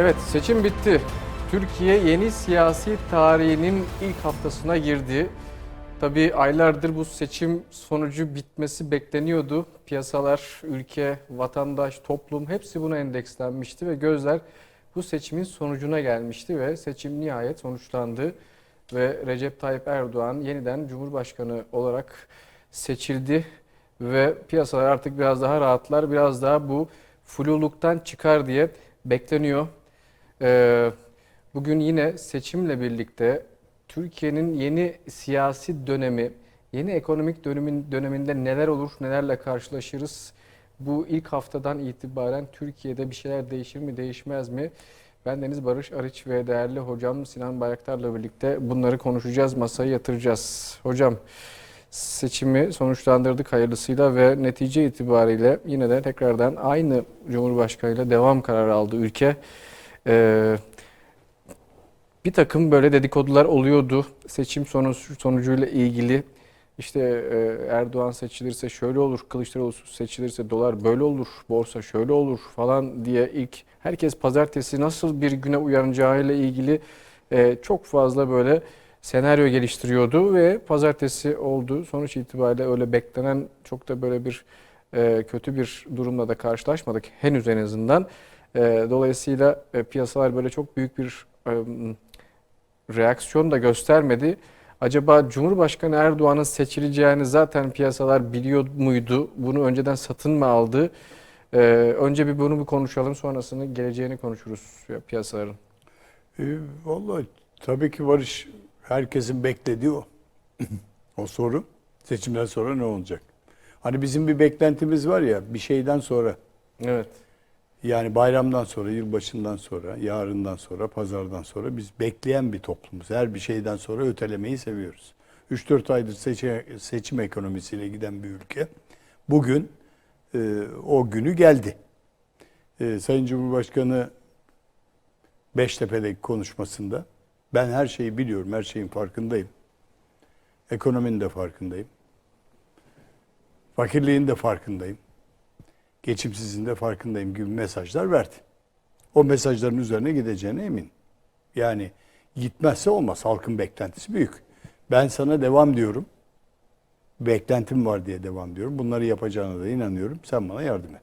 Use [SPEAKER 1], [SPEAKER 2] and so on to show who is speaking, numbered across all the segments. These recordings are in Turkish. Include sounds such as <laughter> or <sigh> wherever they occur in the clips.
[SPEAKER 1] Evet seçim bitti. Türkiye yeni siyasi tarihinin ilk haftasına girdi. Tabii aylardır bu seçim sonucu bitmesi bekleniyordu. Piyasalar, ülke, vatandaş, toplum hepsi buna endekslenmişti ve gözler bu seçimin sonucuna gelmişti ve seçim nihayet sonuçlandı ve Recep Tayyip Erdoğan yeniden Cumhurbaşkanı olarak seçildi ve piyasalar artık biraz daha rahatlar, biraz daha bu fluluktan çıkar diye bekleniyor. Ee, bugün yine seçimle birlikte Türkiye'nin yeni siyasi dönemi, yeni ekonomik dönemin döneminde neler olur, nelerle karşılaşırız? Bu ilk haftadan itibaren Türkiye'de bir şeyler değişir mi, değişmez mi? Ben Deniz Barış Arıç ve değerli hocam Sinan Bayraktar'la birlikte bunları konuşacağız, masaya yatıracağız. Hocam seçimi sonuçlandırdık hayırlısıyla ve netice itibariyle yine de tekrardan aynı Cumhurbaşkanıyla devam kararı aldı ülke. Ee, bir takım böyle dedikodular oluyordu seçim sonucu, sonucuyla ilgili. İşte e, Erdoğan seçilirse şöyle olur, Kılıçdaroğlu seçilirse dolar böyle olur, borsa şöyle olur falan diye ilk herkes pazartesi nasıl bir güne uyanacağıyla ilgili e, çok fazla böyle senaryo geliştiriyordu ve pazartesi oldu. Sonuç itibariyle öyle beklenen çok da böyle bir e, kötü bir durumla da karşılaşmadık henüz en azından. E, dolayısıyla e, piyasalar böyle çok büyük bir e, reaksiyon da göstermedi. Acaba Cumhurbaşkanı Erdoğan'ın seçileceğini zaten piyasalar biliyor muydu? Bunu önceden satın mı aldı? Ee, önce bir bunu bir konuşalım sonrasını geleceğini konuşuruz ya piyasaların.
[SPEAKER 2] E, vallahi tabii ki Barış herkesin beklediği o. <clears throat> o soru seçimden sonra ne olacak? Hani bizim bir beklentimiz var ya bir şeyden sonra
[SPEAKER 1] Evet.
[SPEAKER 2] Yani bayramdan sonra, yılbaşından sonra, yarından sonra, pazardan sonra biz bekleyen bir toplumuz. Her bir şeyden sonra ötelemeyi seviyoruz. 3-4 aydır seçim, seçim ekonomisiyle giden bir ülke. Bugün e, o günü geldi. E, Sayın Cumhurbaşkanı Beştepe'deki konuşmasında ben her şeyi biliyorum, her şeyin farkındayım. Ekonominin de farkındayım. Fakirliğin de farkındayım. Geçimsizliğin de farkındayım gibi mesajlar verdi. O mesajların üzerine gideceğine emin. Yani gitmezse olmaz. Halkın beklentisi büyük. Ben sana devam diyorum. Beklentim var diye devam diyorum. Bunları yapacağına da inanıyorum. Sen bana yardım et.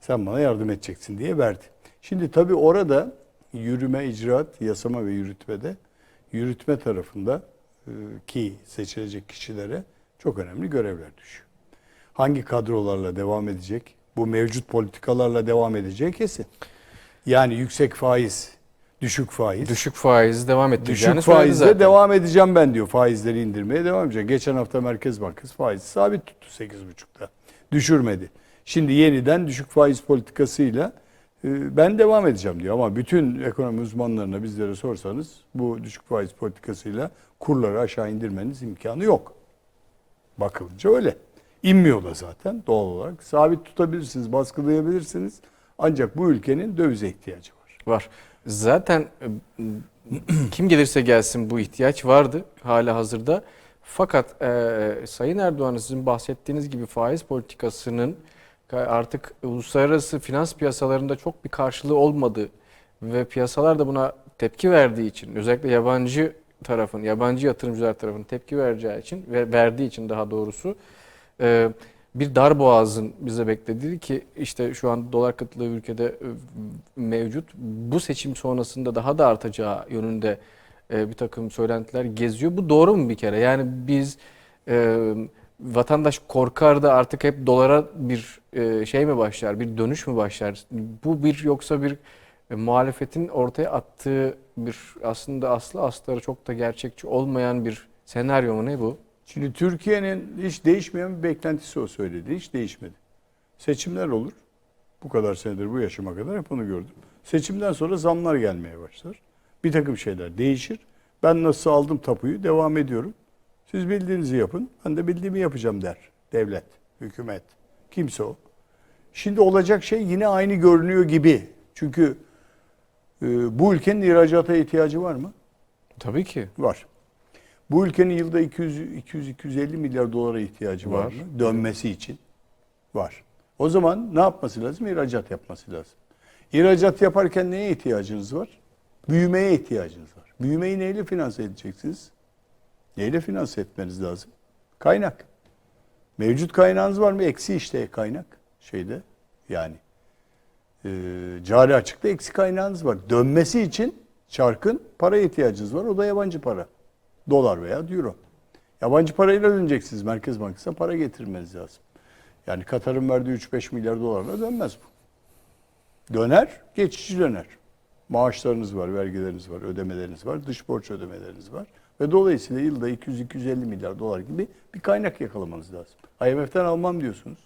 [SPEAKER 2] Sen bana yardım edeceksin diye verdi. Şimdi tabii orada yürüme, icraat, yasama ve yürütmede yürütme tarafında e, ki seçilecek kişilere çok önemli görevler düşüyor. Hangi kadrolarla devam edecek? Bu mevcut politikalarla devam edeceği kesin. Yani yüksek faiz, düşük faiz.
[SPEAKER 1] Düşük faiz devam ettireceğini
[SPEAKER 2] Düşük faizle
[SPEAKER 1] zaten.
[SPEAKER 2] devam edeceğim ben diyor. Faizleri indirmeye devam edecek. Geçen hafta Merkez Bankası faizi sabit tuttu 8,5'ta. Düşürmedi. Şimdi yeniden düşük faiz politikasıyla e, ben devam edeceğim diyor. Ama bütün ekonomi uzmanlarına bizlere sorsanız bu düşük faiz politikasıyla kurları aşağı indirmeniz imkanı yok. Bakılınca öyle. İnmiyor da zaten doğal olarak. Sabit tutabilirsiniz, baskılayabilirsiniz. Ancak bu ülkenin dövize ihtiyacı var.
[SPEAKER 1] Var. Zaten e, kim gelirse gelsin bu ihtiyaç vardı hala hazırda. Fakat e, Sayın Erdoğan'ın sizin bahsettiğiniz gibi faiz politikasının artık uluslararası finans piyasalarında çok bir karşılığı olmadığı ve piyasalar da buna tepki verdiği için özellikle yabancı tarafın, yabancı yatırımcılar tarafının tepki vereceği için ve verdiği için daha doğrusu e, bir dar boğazın bize beklediği ki işte şu an dolar kıtlığı ülkede e, mevcut. Bu seçim sonrasında daha da artacağı yönünde e, bir takım söylentiler geziyor. Bu doğru mu bir kere? Yani biz e, vatandaş korkar da artık hep dolara bir şey mi başlar, bir dönüş mü başlar? Bu bir yoksa bir e, muhalefetin ortaya attığı bir aslında aslı astarı çok da gerçekçi olmayan bir senaryo mu ne bu?
[SPEAKER 2] Şimdi Türkiye'nin hiç değişmeyen bir beklentisi o söyledi. Hiç değişmedi. Seçimler olur. Bu kadar senedir bu yaşıma kadar hep onu gördüm. Seçimden sonra zamlar gelmeye başlar. Bir takım şeyler değişir. Ben nasıl aldım tapuyu devam ediyorum. Siz bildiğinizi yapın. Ben de bildiğimi yapacağım der. Devlet, hükümet, kimse o. Şimdi olacak şey yine aynı görünüyor gibi. Çünkü e, bu ülkenin ihracata ihtiyacı var mı?
[SPEAKER 1] Tabii ki.
[SPEAKER 2] Var. Bu ülkenin yılda 200-250 milyar dolara ihtiyacı var,
[SPEAKER 1] Var.
[SPEAKER 2] mı? Dönmesi için. Var. O zaman ne yapması lazım? İhracat yapması lazım. İhracat yaparken neye ihtiyacınız var? Büyümeye ihtiyacınız var. Büyümeyi neyle finanse edeceksiniz? Neyle finanse etmeniz lazım? Kaynak. Mevcut kaynağınız var mı? Eksi işte kaynak şeyde yani. E, cari açıkta eksi kaynağınız var. Dönmesi için çarkın paraya ihtiyacınız var. O da yabancı para. Dolar veya euro. Yabancı parayla döneceksiniz. Merkez Bankası'na para getirmeniz lazım. Yani Katar'ın verdiği 3-5 milyar dolarla dönmez bu. Döner, geçici döner. Maaşlarınız var, vergileriniz var, ödemeleriniz var, dış borç ödemeleriniz var. Ve dolayısıyla yılda 200-250 milyar dolar gibi bir kaynak yakalamanız lazım. IMF'den almam diyorsunuz.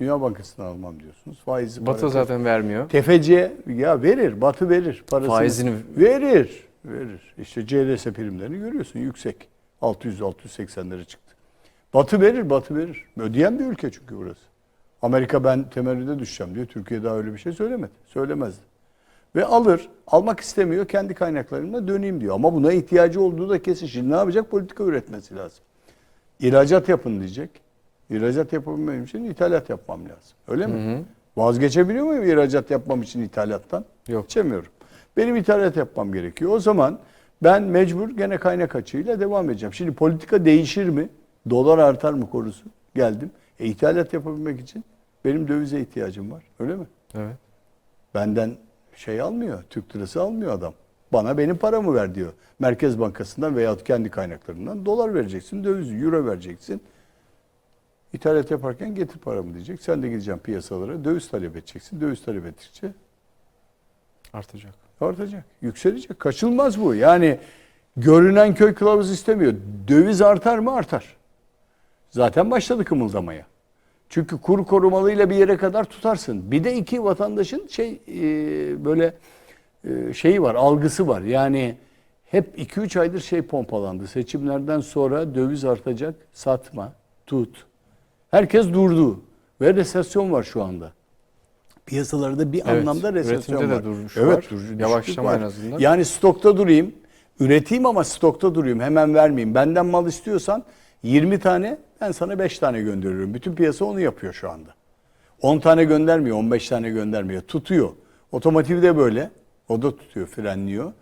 [SPEAKER 2] Dünya Bankası'ndan almam diyorsunuz. Faizi
[SPEAKER 1] Batı
[SPEAKER 2] para-
[SPEAKER 1] zaten vermiyor.
[SPEAKER 2] Tefeciye ya verir, Batı verir parasını.
[SPEAKER 1] Faizini-
[SPEAKER 2] verir, verir. İşte CDS primlerini görüyorsun yüksek. 600-680'lere çıktı. Batı verir, Batı verir. Ödeyen bir ülke çünkü burası. Amerika ben temerrüde düşeceğim diyor. Türkiye daha öyle bir şey söylemedi. Söylemezdi. Ve alır, almak istemiyor, kendi kaynaklarımla döneyim diyor. Ama buna ihtiyacı olduğu da kesin. Şimdi ne yapacak? Politika üretmesi lazım. İhracat yapın diyecek. İhracat yapabilmem için ithalat yapmam lazım. Öyle mi? Vazgeçebiliyor muyum ihracat yapmam için ithalattan?
[SPEAKER 1] Yok.
[SPEAKER 2] Geçemiyorum. Benim ithalat yapmam gerekiyor. O zaman ben mecbur gene kaynak açığıyla devam edeceğim. Şimdi politika değişir mi? Dolar artar mı konusu? Geldim. E, ithalat yapabilmek için benim dövize ihtiyacım var. Öyle mi?
[SPEAKER 1] Evet.
[SPEAKER 2] Benden şey almıyor, Türk lirası almıyor adam. Bana benim paramı ver diyor. Merkez Bankası'ndan veyahut kendi kaynaklarından dolar vereceksin, döviz, euro vereceksin. İthalat yaparken getir paramı diyecek. Sen de gideceksin piyasalara, döviz talep edeceksin. Döviz talep ettikçe
[SPEAKER 1] Artacak.
[SPEAKER 2] Artacak, yükselecek. Kaçılmaz bu. Yani görünen köy kılavuz istemiyor. Döviz artar mı? Artar. Zaten başladı kımıldamaya. Çünkü kur korumalıyla bir yere kadar tutarsın. Bir de iki vatandaşın şey e, böyle e, şeyi var, algısı var. Yani hep 2-3 aydır şey pompalandı. Seçimlerden sonra döviz artacak, satma, tut. Herkes durdu. Ve resesyon var şu anda. Piyasalarda bir
[SPEAKER 1] Evet,
[SPEAKER 2] anlamda resesyon
[SPEAKER 1] üretimde de
[SPEAKER 2] var.
[SPEAKER 1] duruş
[SPEAKER 2] evet,
[SPEAKER 1] var.
[SPEAKER 2] duruş-
[SPEAKER 1] Yavaşlama
[SPEAKER 2] var.
[SPEAKER 1] en azından.
[SPEAKER 2] Yani stokta durayım, üreteyim ama stokta durayım. Hemen vermeyeyim. Benden mal istiyorsan 20 tane, ben sana 5 tane gönderiyorum. Bütün piyasa onu yapıyor şu anda. 10 tane göndermiyor, 15 tane göndermiyor. Tutuyor. Otomotiv de böyle. O da tutuyor, frenliyor.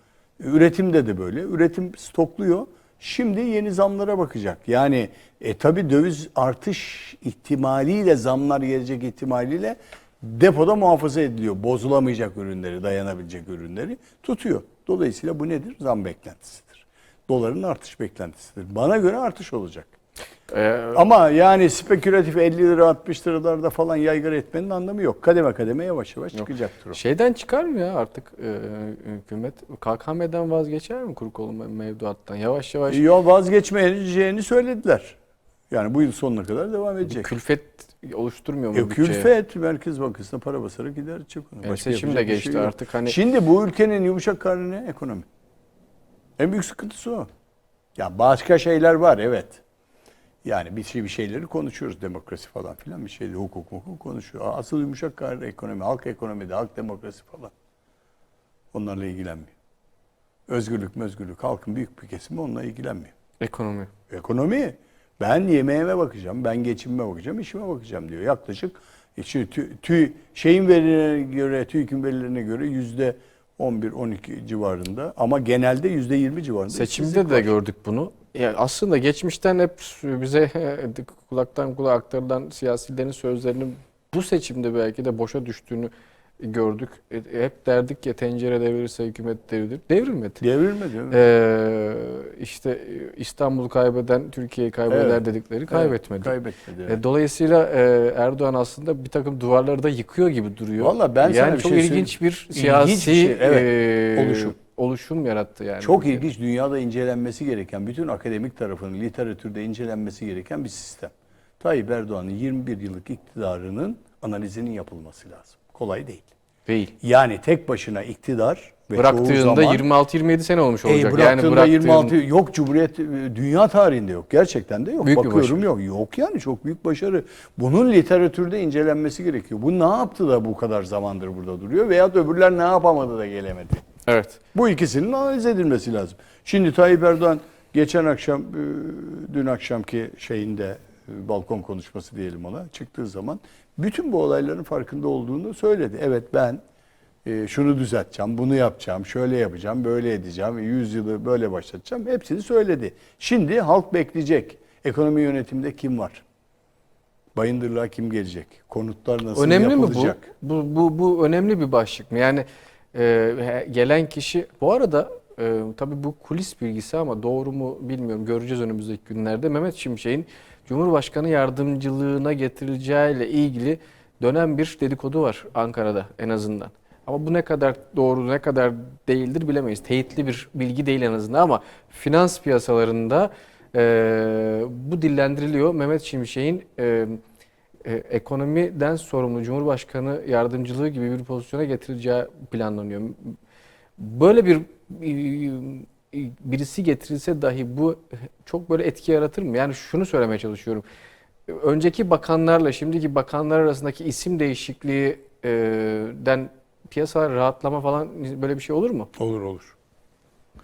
[SPEAKER 2] Üretimde de böyle. Üretim stokluyor. Şimdi yeni zamlara bakacak. Yani e, tabii döviz artış ihtimaliyle, zamlar gelecek ihtimaliyle depoda muhafaza ediliyor. Bozulamayacak ürünleri, dayanabilecek ürünleri tutuyor. Dolayısıyla bu nedir? Zam beklentisidir. Doların artış beklentisidir. Bana göre artış olacak.
[SPEAKER 1] Ee,
[SPEAKER 2] Ama yani spekülatif 50 lira 60 liralarda falan yaygara etmenin anlamı yok. Kademe kademe yavaş yavaş çıkacaktır o.
[SPEAKER 1] şeyden çıkar mı ya artık e, hükümet? KKM'den vazgeçer mi kuru kolu mevduattan? Yavaş yavaş
[SPEAKER 2] Yo vazgeçmeyeceğini söylediler. Yani bu yıl sonuna kadar devam edecek.
[SPEAKER 1] külfet oluşturmuyor mu
[SPEAKER 2] E,
[SPEAKER 1] bütçeye?
[SPEAKER 2] külfet Merkez Bankası'na para basarak giderecek onu. Başka
[SPEAKER 1] seçim de
[SPEAKER 2] bir
[SPEAKER 1] geçti
[SPEAKER 2] şey yok.
[SPEAKER 1] artık hani
[SPEAKER 2] Şimdi bu ülkenin yumuşak karnı ne? Ekonomi. En büyük sıkıntısı o. Ya başka şeyler var evet. Yani bir şey bir şeyleri konuşuyoruz demokrasi falan filan bir şeyde hukuk hukuk konuşuyor. Asıl yumuşak karnı ekonomi, halk ekonomide, halk demokrasi falan. Onlarla ilgilenmiyor. Özgürlük, özgürlük halkın büyük bir kesimi onunla ilgilenmiyor.
[SPEAKER 1] ekonomi.
[SPEAKER 2] Ekonomi. Ben yemeğime bakacağım, ben geçimime bakacağım, işime bakacağım diyor. Yaklaşık işte tü, tü- şeyin verilerine göre, TÜİK'in verilerine göre yüzde 11-12 civarında ama genelde yüzde 20 civarında.
[SPEAKER 1] Seçimde de
[SPEAKER 2] var.
[SPEAKER 1] gördük bunu. Yani aslında geçmişten hep bize <laughs> kulaktan kulağa aktarılan siyasilerin sözlerinin bu seçimde belki de boşa düştüğünü gördük. E, Hep derdik ya tencere devirirse hükümet devrilir. Devrilmedi.
[SPEAKER 2] Devrilmedi.
[SPEAKER 1] Ee, işte İstanbul'u kaybeden Türkiye'yi kaybeder
[SPEAKER 2] Evet.
[SPEAKER 1] dedikleri kaybetmedi.
[SPEAKER 2] Kaybetmedi.
[SPEAKER 1] E,
[SPEAKER 2] evet.
[SPEAKER 1] Dolayısıyla e, Erdoğan aslında bir takım duvarları da yıkıyor gibi duruyor.
[SPEAKER 2] Vallahi ben
[SPEAKER 1] yani
[SPEAKER 2] sana bir
[SPEAKER 1] çok
[SPEAKER 2] şey
[SPEAKER 1] ilginç bir
[SPEAKER 2] İlginç
[SPEAKER 1] siyasi
[SPEAKER 2] bir şey, evet.
[SPEAKER 1] e,
[SPEAKER 2] Oluşum.
[SPEAKER 1] oluşum yarattı yani.
[SPEAKER 2] Çok
[SPEAKER 1] Türkiye'de.
[SPEAKER 2] ilginç dünyada incelenmesi gereken, bütün akademik tarafının literatürde incelenmesi gereken bir sistem. Tayyip Erdoğan'ın 21 yıllık iktidarının analizinin yapılması lazım. Kolay değil.
[SPEAKER 1] Değil.
[SPEAKER 2] Yani tek başına iktidar ve
[SPEAKER 1] Bıraktığında
[SPEAKER 2] zaman
[SPEAKER 1] 26-27 sene olmuş olacak.
[SPEAKER 2] bıraktığında
[SPEAKER 1] yani bıraktığın
[SPEAKER 2] 26 yok Cumhuriyet e, dünya tarihinde yok. Gerçekten de yok.
[SPEAKER 1] Büyük
[SPEAKER 2] Bakıyorum yok. Yok yani çok büyük başarı. Bunun literatürde incelenmesi gerekiyor. Bu ne yaptı da bu kadar zamandır burada duruyor veya öbürler ne yapamadı da gelemedi.
[SPEAKER 1] Evet.
[SPEAKER 2] Bu ikisinin analiz edilmesi lazım. Şimdi Tayyip Erdoğan geçen akşam, e, dün akşamki şeyinde e, balkon konuşması diyelim ona çıktığı zaman bütün bu olayların farkında olduğunu söyledi. Evet ben e, şunu düzelteceğim, bunu yapacağım, şöyle yapacağım, böyle edeceğim, 100 yılı böyle başlatacağım. Hepsini söyledi. Şimdi halk bekleyecek. Ekonomi yönetiminde kim var? Bayındırlığa kim gelecek? Konutlar nasıl
[SPEAKER 1] önemli mi bu?
[SPEAKER 2] yapılacak?
[SPEAKER 1] bu? Bu bu önemli bir başlık mı? Yani e, gelen kişi bu arada e, tabii bu kulis bilgisi ama doğru mu bilmiyorum. Göreceğiz önümüzdeki günlerde. Mehmet Şimşek'in Cumhurbaşkanı yardımcılığına getirileceğiyle ilgili dönen bir dedikodu var Ankara'da en azından. Ama bu ne kadar doğru ne kadar değildir bilemeyiz. Teyitli bir bilgi değil en azından ama finans piyasalarında e, bu dillendiriliyor. Mehmet Şimşek'in e, e, ekonomiden sorumlu Cumhurbaşkanı yardımcılığı gibi bir pozisyona getirileceği planlanıyor. Böyle bir e, birisi getirilse dahi bu çok böyle etki yaratır mı? Yani şunu söylemeye çalışıyorum. Önceki bakanlarla şimdiki bakanlar arasındaki isim değişikliğinden piyasalar rahatlama falan böyle bir şey olur mu?
[SPEAKER 2] Olur olur.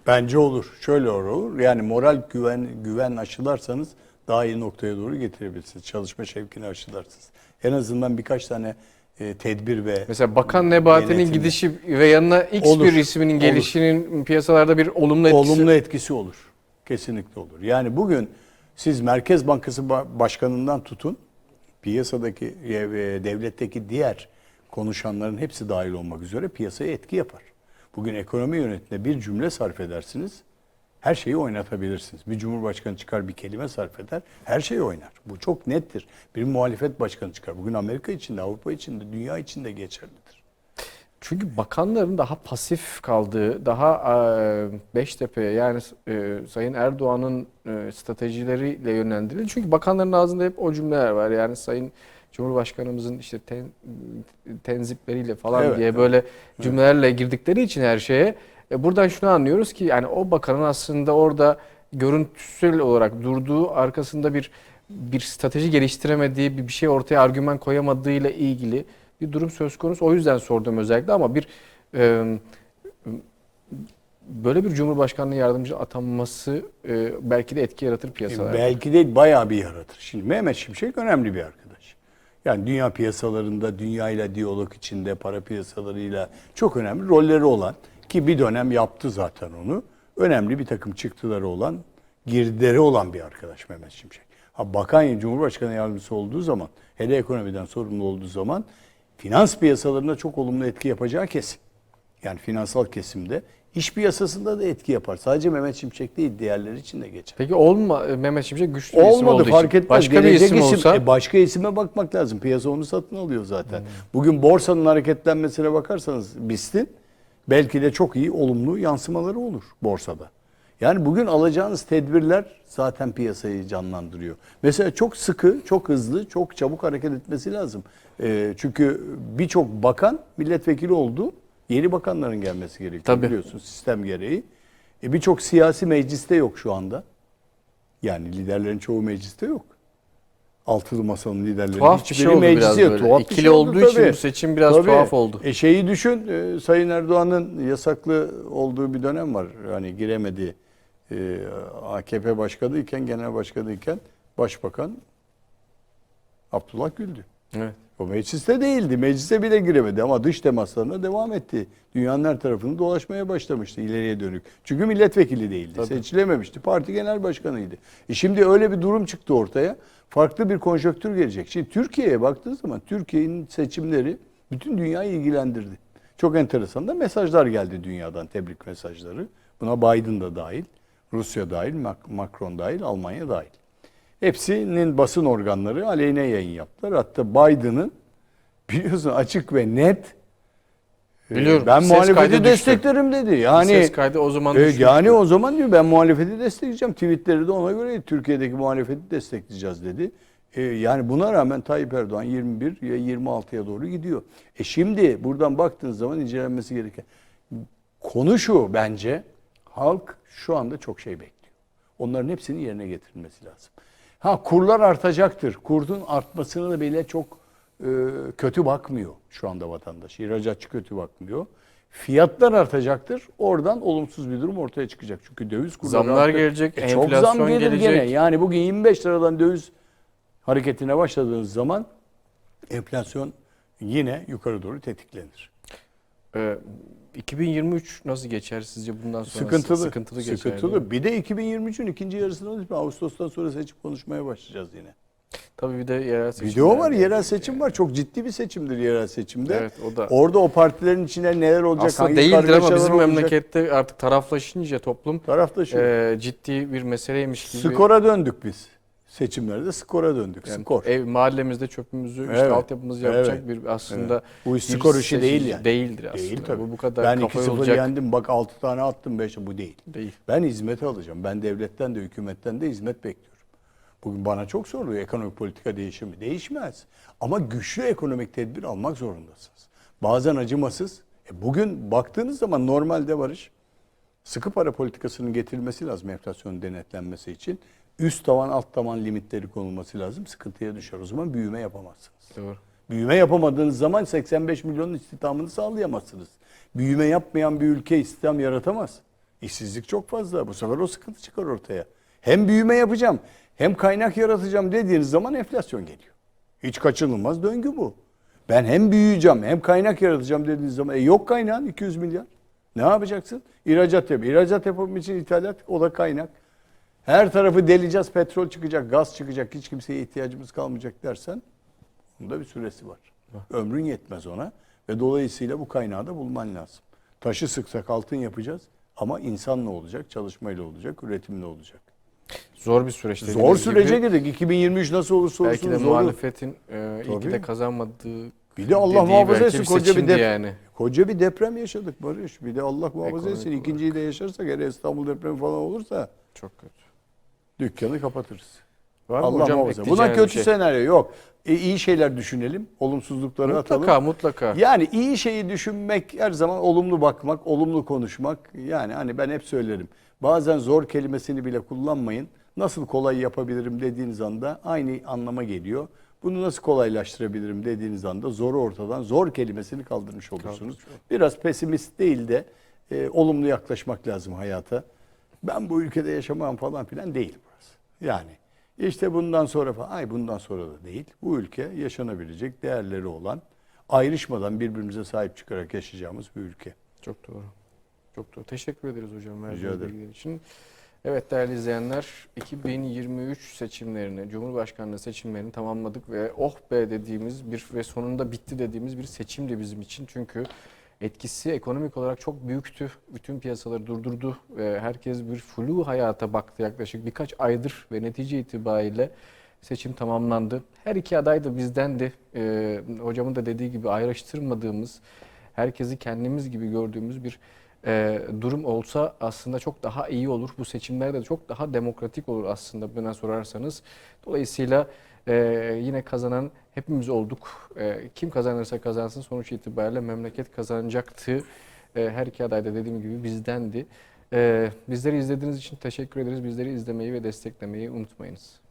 [SPEAKER 2] Bence olur. Şöyle olur. olur. Yani moral güven güven aşılarsanız daha iyi noktaya doğru getirebilirsiniz. Çalışma şevkini aşılarsınız. En azından birkaç tane e, tedbir ve
[SPEAKER 1] Mesela Bakan Nebati'nin gidişi ve yanına X
[SPEAKER 2] Olur,
[SPEAKER 1] bir isminin gelişinin piyasalarda bir olumlu etkisi.
[SPEAKER 2] olumlu etkisi olur. Kesinlikle olur. Yani bugün siz Merkez Bankası Ba- Başkanı'ndan tutun, piyasadaki e, e, devletteki diğer konuşanların hepsi dahil olmak üzere piyasaya etki yapar. Bugün ekonomi yönetiminde bir cümle sarf edersiniz, her şeyi oynatabilirsiniz. Bir cumhurbaşkanı çıkar bir kelime sarf eder, her şeyi oynar. Bu çok nettir. Bir muhalefet başkanı çıkar. Bugün Amerika içinde, Avrupa içinde, dünya içinde geçerlidir.
[SPEAKER 1] Çünkü bakanların daha pasif kaldığı, daha e, Beştepe'ye yani e, Sayın Erdoğan'ın e, stratejileriyle yönlendirildi. Çünkü bakanların ağzında hep o cümleler var. Yani Sayın Cumhurbaşkanımızın işte ten, tenzipleriyle falan
[SPEAKER 2] Evet,
[SPEAKER 1] diye
[SPEAKER 2] evet.
[SPEAKER 1] böyle cümlelerle girdikleri için her şeye e, buradan şunu anlıyoruz ki yani o bakanın aslında orada görüntüsel olarak durduğu arkasında bir bir strateji geliştiremediği, bir bir şey ortaya argüman koyamadığıyla ilgili bir durum söz konusu. O yüzden sordum özellikle ama bir e, böyle bir Cumhurbaşkanlığı yardımcı atanması e, belki de etki yaratır piyasalarda.
[SPEAKER 2] Belki değil bayağı bir yaratır. Şimdi Mehmet Şimşek önemli bir arkadaş. Yani dünya piyasalarında, dünya ile diyalog içinde, para piyasalarıyla çok önemli rolleri olan ki bir dönem yaptı zaten onu. Önemli bir takım çıktıları olan, girdileri olan bir arkadaş Mehmet Şimşek. Ha bakan Cumhurbaşkanı yardımcısı olduğu zaman, hele ekonomiden sorumlu olduğu zaman finans piyasalarına çok olumlu etki yapacağı kesin. Yani finansal kesimde, iş piyasasında da etki yapar. Sadece Mehmet Şimşek değil, diğerleri için de geçer.
[SPEAKER 1] Peki olma Mehmet Şimşek güçlü bir isim
[SPEAKER 2] Olmadı
[SPEAKER 1] olduğu
[SPEAKER 2] fark
[SPEAKER 1] için.
[SPEAKER 2] etmez.
[SPEAKER 1] Başka bir
[SPEAKER 2] Gelecek
[SPEAKER 1] isim olsa
[SPEAKER 2] e, başka isime bakmak lazım. Piyasa onu satın alıyor zaten. Bugün borsanın hareketlenmesine bakarsanız BIST'in belki de çok iyi olumlu yansımaları olur borsada. Yani bugün alacağınız tedbirler zaten piyasayı canlandırıyor. Mesela çok sıkı, çok hızlı, çok çabuk hareket etmesi lazım. E, çünkü birçok bakan milletvekili oldu. Yeni bakanların gelmesi gerekiyor
[SPEAKER 1] Tabii.
[SPEAKER 2] biliyorsun sistem gereği. E, birçok siyasi mecliste yok şu anda. Yani liderlerin çoğu mecliste yok. Altılı masanın liderleri
[SPEAKER 1] Tuhaf bir
[SPEAKER 2] hiçbiri
[SPEAKER 1] şey oldu biraz
[SPEAKER 2] mecliste yok.
[SPEAKER 1] böyle.
[SPEAKER 2] Tuhaf bir
[SPEAKER 1] İkili
[SPEAKER 2] şey oldu
[SPEAKER 1] olduğu için
[SPEAKER 2] tabii.
[SPEAKER 1] bu seçim biraz
[SPEAKER 2] Tabii.
[SPEAKER 1] tuhaf oldu.
[SPEAKER 2] E şeyi düşün, e, Sayın Erdoğan'ın yasaklı olduğu bir dönem var. Hani giremedi. E, AKP başkanıyken, genel başkanıyken başbakan Abdullah Gül'dü.
[SPEAKER 1] Evet.
[SPEAKER 2] O mecliste değildi. Meclise bile giremedi ama dış temaslarına devam etti. Dünyanın her tarafını dolaşmaya başlamıştı ileriye dönük. Çünkü milletvekili değildi.
[SPEAKER 1] Tabii.
[SPEAKER 2] Seçilememişti. Parti genel başkanıydı. E şimdi öyle bir durum çıktı ortaya. Farklı bir konjonktür gelecek. Şimdi Türkiye'ye baktığı zaman Türkiye'nin seçimleri bütün dünyayı ilgilendirdi. Çok enteresan da mesajlar geldi dünyadan, tebrik mesajları. Buna Biden da dahil, Rusya dahil, Mac- Macron dahil, Almanya dahil. Hepsinin basın organları aleyhine yayın yaptılar. Hatta Biden'ın biliyorsun açık ve net
[SPEAKER 1] Biliyorum.
[SPEAKER 2] ben
[SPEAKER 1] Ses
[SPEAKER 2] muhalefeti
[SPEAKER 1] düştü.
[SPEAKER 2] desteklerim dedi. Yani
[SPEAKER 1] ses kaydı o zaman
[SPEAKER 2] e,
[SPEAKER 1] düşmüştü.
[SPEAKER 2] yani o zaman diyor ben muhalefeti destekleyeceğim. Tweetleri de ona göre Türkiye'deki muhalefeti destekleyeceğiz dedi. E, yani buna rağmen Tayyip Erdoğan 21 ya 26'ya doğru gidiyor. E şimdi buradan baktığınız zaman incelenmesi gereken konu şu bence halk şu anda çok şey bekliyor. Onların hepsinin yerine getirilmesi lazım. Ha kurlar artacaktır. Kurun artmasına da bile çok kötü bakmıyor şu anda vatandaş. İhracatçı kötü bakmıyor. Fiyatlar artacaktır. Oradan olumsuz bir durum ortaya çıkacak. Çünkü döviz kurları
[SPEAKER 1] Zamlar
[SPEAKER 2] arttı.
[SPEAKER 1] gelecek,
[SPEAKER 2] çok
[SPEAKER 1] enflasyon
[SPEAKER 2] zam gelir
[SPEAKER 1] gelecek.
[SPEAKER 2] gene. Yani bugün 25 liradan döviz hareketine başladığınız zaman enflasyon yine yukarı doğru tetiklenir.
[SPEAKER 1] Ee, 2023 nasıl geçer sizce bundan sonra?
[SPEAKER 2] Sıkıntılı.
[SPEAKER 1] Sıkıntılı geçer.
[SPEAKER 2] Sıkıntılı. Bir de 2023'ün ikinci yarısında Ağustos'tan sonra seçim konuşmaya başlayacağız yine.
[SPEAKER 1] Tabii bir de yerel seçimler.
[SPEAKER 2] Video var, yerel seçim var. Çok ciddi bir seçimdir yerel seçimde.
[SPEAKER 1] Evet o da.
[SPEAKER 2] Orada o partilerin içinde neler olacak,
[SPEAKER 1] Aslında
[SPEAKER 2] hangi
[SPEAKER 1] değildir ama bizim
[SPEAKER 2] olacak?
[SPEAKER 1] memlekette artık taraflaşınca toplum
[SPEAKER 2] tarafta şu.
[SPEAKER 1] e, ciddi bir meseleymiş gibi.
[SPEAKER 2] skora döndük biz. Seçimlerde skora döndük.
[SPEAKER 1] Yani
[SPEAKER 2] skor.
[SPEAKER 1] Ev mahallemizde çöpümüzü, işte
[SPEAKER 2] Evet,
[SPEAKER 1] altyapımızı yapacak
[SPEAKER 2] evet,
[SPEAKER 1] bir aslında
[SPEAKER 2] Bu
[SPEAKER 1] bir
[SPEAKER 2] skor işi
[SPEAKER 1] seçim
[SPEAKER 2] değil yani.
[SPEAKER 1] Değildir aslında.
[SPEAKER 2] Değil tabii.
[SPEAKER 1] Bu, bu kadar
[SPEAKER 2] Ben
[SPEAKER 1] kafa
[SPEAKER 2] 2-0
[SPEAKER 1] olacak
[SPEAKER 2] yendim bak 6 tane attım 5 bu değil.
[SPEAKER 1] değil.
[SPEAKER 2] Ben hizmet alacağım. Ben devletten de hükümetten de hizmet bekliyorum. Bugün bana çok soruluyor ekonomik politika değişir mi? Değişmez. Ama güçlü ekonomik tedbir almak zorundasınız. Bazen acımasız. E bugün baktığınız zaman normalde varış sıkı para politikasının getirilmesi lazım enflasyonun denetlenmesi için. Üst tavan alt tavan limitleri konulması lazım. Sıkıntıya düşer. O zaman büyüme yapamazsınız.
[SPEAKER 1] Doğru.
[SPEAKER 2] Büyüme yapamadığınız zaman 85 milyonun istihdamını sağlayamazsınız. Büyüme yapmayan bir ülke istihdam yaratamaz. İşsizlik çok fazla. Bu sefer o sıkıntı çıkar ortaya. Hem büyüme yapacağım hem kaynak yaratacağım dediğiniz zaman enflasyon geliyor. Hiç kaçınılmaz döngü bu. Ben hem büyüyeceğim hem kaynak yaratacağım dediğiniz zaman e yok kaynağın 200 milyar. Ne yapacaksın? İhracat yap. İhracat yapım için ithalat o da kaynak. Her tarafı deleceğiz, petrol çıkacak, gaz çıkacak, hiç kimseye ihtiyacımız kalmayacak dersen Bunda bir süresi var. Ömrün yetmez ona ve dolayısıyla bu kaynağı da bulman lazım. Taşı sıksak altın yapacağız ama insanla olacak, çalışmayla olacak, üretimle olacak.
[SPEAKER 1] Zor bir süreç.
[SPEAKER 2] Zor sürece
[SPEAKER 1] gibi.
[SPEAKER 2] girdik. 2023 nasıl olursa olsun
[SPEAKER 1] Belki de
[SPEAKER 2] zoru.
[SPEAKER 1] muhalefetin e, iyi ki
[SPEAKER 2] Tabii.
[SPEAKER 1] de kazanmadığı
[SPEAKER 2] Bir de Allah
[SPEAKER 1] dediği
[SPEAKER 2] muhafaza
[SPEAKER 1] belki
[SPEAKER 2] etsin koca bir
[SPEAKER 1] seçimdi
[SPEAKER 2] deprem.
[SPEAKER 1] yani.
[SPEAKER 2] Koca bir deprem yaşadık Barış. Bir de Allah muhafaza
[SPEAKER 1] Ekonomik
[SPEAKER 2] etsin.
[SPEAKER 1] olarak.
[SPEAKER 2] İkinciyi de yaşarsak eğer İstanbul depremi falan olursa
[SPEAKER 1] Çok kötü.
[SPEAKER 2] dükkanı kapatırız.
[SPEAKER 1] Var mı
[SPEAKER 2] Allah
[SPEAKER 1] hocam
[SPEAKER 2] muhafaza. Buna kötü
[SPEAKER 1] şey?
[SPEAKER 2] senaryo yok. E, iyi şeyler düşünelim. Olumsuzlukları atalım.
[SPEAKER 1] Mutlaka mutlaka.
[SPEAKER 2] Yani iyi şeyi düşünmek her zaman olumlu bakmak, olumlu konuşmak. Yani hani ben hep söylerim. Bazen zor kelimesini bile kullanmayın. Nasıl kolay yapabilirim dediğiniz anda aynı anlama geliyor. Bunu nasıl kolaylaştırabilirim dediğiniz anda zoru ortadan zor kelimesini kaldırmış olursunuz. Biraz pesimist değil de e, olumlu yaklaşmak lazım hayata. Ben bu ülkede yaşamam falan filan değil burası. Yani işte bundan sonra falan, ay bundan sonra da değil. Bu ülke yaşanabilecek değerleri olan, ayrışmadan birbirimize sahip çıkarak yaşayacağımız bir ülke.
[SPEAKER 1] Çok doğru. Çok doğru. Teşekkür ederiz hocam verdiğiniz bilgiler için. Evet değerli izleyenler 2023 seçimlerini, Cumhurbaşkanlığı seçimlerini tamamladık ve oh be dediğimiz bir ve sonunda bitti dediğimiz bir seçimdi bizim için. Çünkü etkisi ekonomik olarak çok büyüktü. Bütün piyasaları durdurdu ve herkes bir flu hayata baktı yaklaşık birkaç aydır ve netice itibariyle seçim tamamlandı. Her iki aday da bizdendi. Ee, hocamın da dediği gibi ayrıştırmadığımız, herkesi kendimiz gibi gördüğümüz bir e, durum olsa aslında çok daha iyi olur. Bu seçimler de çok daha demokratik olur aslında bana sorarsanız. Dolayısıyla e, yine kazanan hepimiz olduk. E, kim kazanırsa kazansın sonuç itibariyle memleket kazanacaktı. E, her iki aday da dediğim gibi bizdendi. Bizleri izlediğiniz için teşekkür ederiz. Bizleri izlemeyi ve desteklemeyi unutmayınız.